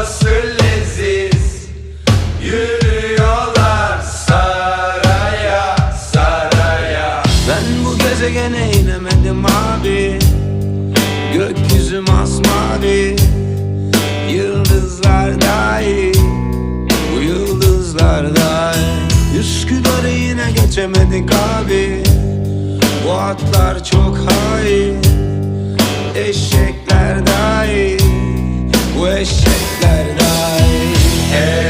Mahsurleziz Yürüyorlar saraya saraya. Ben bu gezegene inemedim abi. Gökyüzü masmavi Yıldızlar dahi. Bu yıldızlar dahi. Üsküdar'ı yine geçemedik abi. Bu atlar çok hain. Eşek Yeah.